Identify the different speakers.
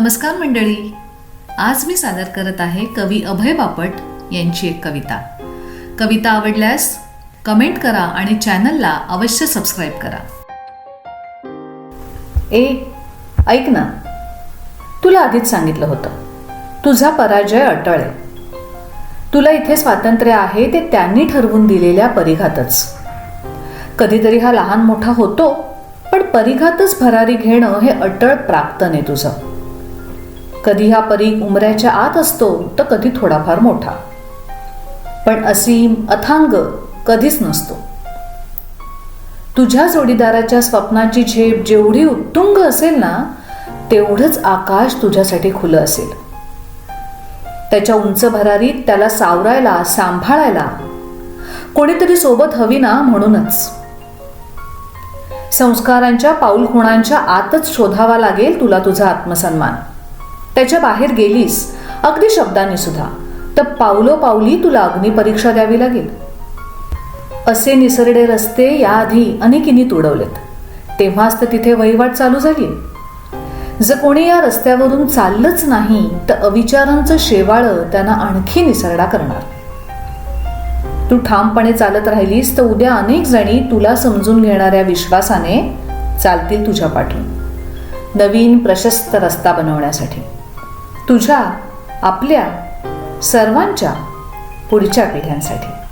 Speaker 1: नमस्कार मंडळी. आज मी सादर करत आहे कवी अभय बापट यांची एक कविता. कविता आवडल्यास कमेंट करा आणि चॅनलला अवश्य सबस्क्राईब करा. ए ऐक ना. तुला आधीच सांगितलं होतं. तुझा पराजय अटळ आहे. तुला इथे स्वातंत्र्य आहे ते त्यांनी ठरवून दिलेल्या परिघातच. कधीतरी हा लहान मोठा होतो पण परिघातच भरारी घेणं हे अटळ प्राप्त आहे तुझं. कधी हा परीघ उमऱ्याच्या आत असतो तर कधी थोडाफार मोठा. पण असीम अथांग कधीच नसतो. तुझ्या जोडीदाराच्या स्वप्नाची झेप जेवढी उत्तुंग असेल ना तेवढंच आकाश तुझ्यासाठी खुलं असेल. त्याच्या उंच भरारीत त्याला सावरायला सांभाळायला कोणीतरी सोबत हवी ना म्हणूनच. संस्कारांच्या पाऊलखुणांच्या आतच शोधावा लागेल तुला तुझा आत्मसन्मान. त्याच्या बाहेर गेलीस? अगदी शब्दांनी सुद्धा. तर पावलो पावली तुला अग्निपरीक्षा द्यावी लागेल. असे निसरडे रस्ते याआधी अनेकींनी तुडवलेत. तेव्हाच तर तिथे वहिवाट चालू झाली. जर कोणी या रस्त्यावरून चाललंच नाही तर अविचारांचं शेवाळं त्यांना आणखी निसरडा करणार. तू ठामपणे चालत राहिलीस तर उद्या अनेक जणी तुला समजून घेणाऱ्या विश्वासाने चालतील तुझ्या पाठून नवीन प्रशस्त रस्ता बनवण्यासाठी. तुझ्या आपल्या सर्वांच्या पुढच्या पिढ्यांसाठी.